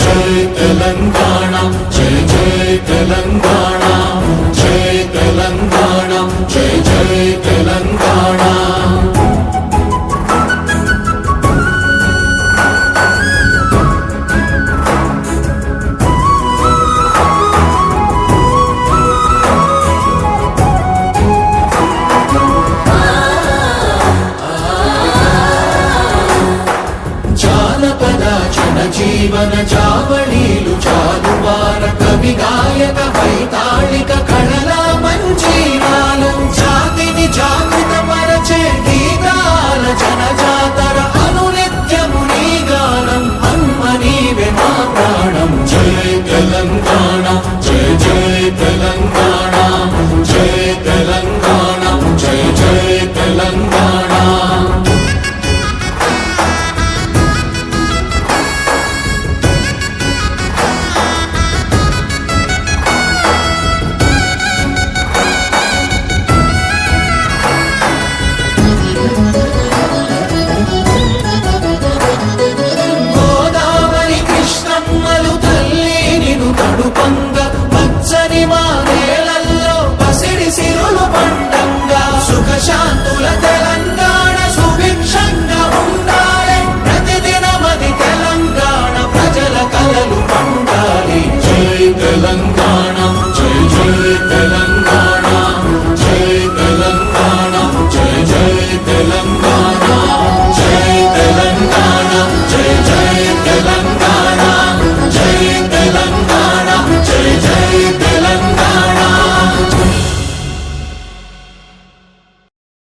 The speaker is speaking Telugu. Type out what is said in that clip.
जय तेलङ्गाणा जय जय तेलङ्गाणा జీవన జావళీలు పొంగ